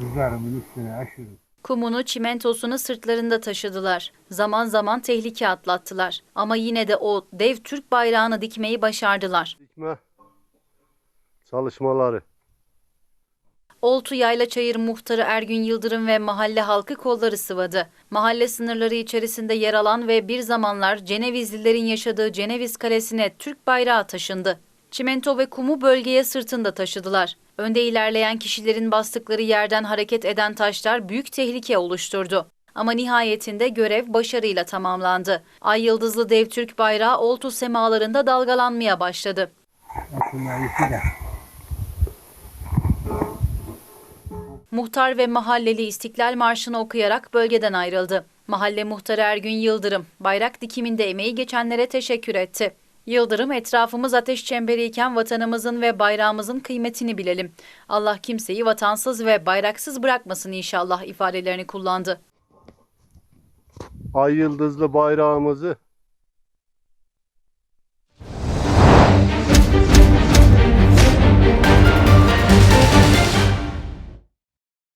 Rüzgarımın üstüne aşırı. Kumunu, çimentosunu sırtlarında taşıdılar. Zaman zaman tehlike atlattılar. Ama yine de o dev Türk bayrağını dikmeyi başardılar. Dikme çalışmaları. Oltu Yaylaçayır muhtarı Ergün Yıldırım ve mahalle halkı kolları sıvadı. Mahalle sınırları içerisinde yer alan ve bir zamanlar Cenevizlilerin yaşadığı Ceneviz Kalesi'ne Türk bayrağı taşındı. Çimento ve kumu bölgeye sırtında taşıdılar. Önde ilerleyen kişilerin bastıkları yerden hareket eden taşlar büyük tehlike oluşturdu. Ama nihayetinde görev başarıyla tamamlandı. Ay yıldızlı dev Türk bayrağı oltu semalarında dalgalanmaya başladı. Muhtar ve mahalleli İstiklal Marşı'nı okuyarak bölgeden ayrıldı. Mahalle muhtarı Ergün Yıldırım, bayrak dikiminde emeği geçenlere teşekkür etti. Yıldırım, etrafımız ateş çemberiyken vatanımızın ve bayrağımızın kıymetini bilelim. Allah kimseyi vatansız ve bayraksız bırakmasın inşallah ifadelerini kullandı. Ay yıldızlı bayrağımızı